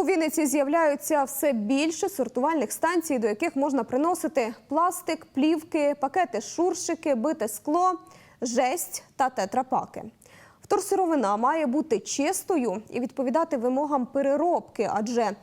У Вінниці з'являються все більше сортувальних станцій, до яких можна приносити пластик, плівки, пакети, шуршики, бите скло, жесть та тетрапаки. Вторсировина має бути чистою і відповідати вимогам переробки, адже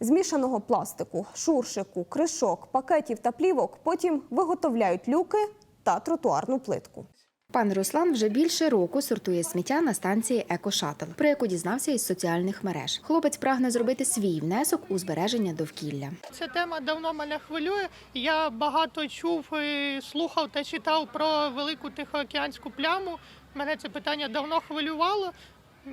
змішаного пластику, шуршику, кришок, пакетів та плівок потім виготовляють люки та тротуарну плитку. Пан Руслан вже більше року сортує сміття на станції «Екошатл», про яку дізнався із соціальних мереж. Хлопець прагне зробити свій внесок у збереження довкілля. Ця тема давно мене хвилює. Я багато чув, слухав та читав про велику тихоокеанську пляму. Мене це питання давно хвилювало,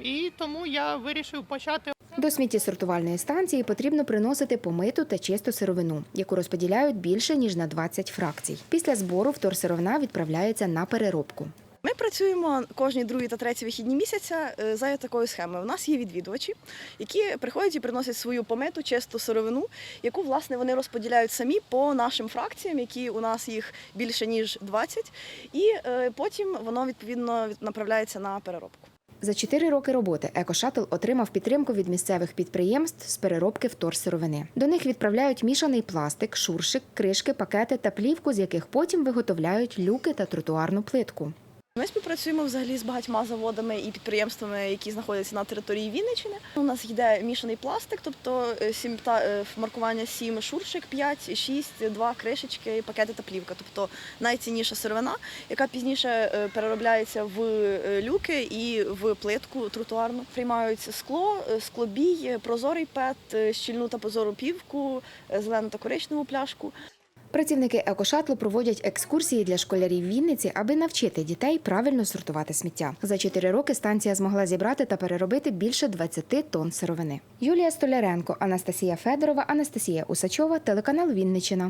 і тому я вирішив почати. До сміттєсортувальної станції потрібно приносити помиту та чисту сировину, яку розподіляють більше ніж на 20 фракцій. Після збору вторсировина відправляється на переробку. Ми працюємо кожні другі та треті вихідні місяця е, за такою схемою. У нас є відвідувачі, які приходять і приносять свою помиту, чисту сировину, яку власне вони розподіляють самі по нашим фракціям, які у нас їх більше ніж 20, і е, потім воно відповідно направляється на переробку. За чотири роки роботи «Екошатл» отримав підтримку від місцевих підприємств з переробки вторсировини. До них відправляють мішаний пластик, шуршик, кришки, пакети та плівку, з яких потім виготовляють люки та тротуарну плитку. Ми співпрацюємо взагалі з багатьма заводами і підприємствами, які знаходяться на території Вінниччини. У нас йде мішаний пластик, тобто е, сім та е, маркування 7 шуршик, 5, 6, 2 кришечки, пакети та плівка. Тобто найцінніша сировина, яка пізніше е, переробляється в люки і в плитку тротуарну. Приймаються скло, склобій, прозорий пет, щільну та прозору півку, зелену та коричневу пляшку. Працівники екошатлу проводять екскурсії для школярів Вінниці, аби навчити дітей правильно сортувати сміття. За чотири роки станція змогла зібрати та переробити більше 20 тонн сировини. Юлія Столяренко, Анастасія Федорова, Анастасія Усачова, телеканал Вінничина.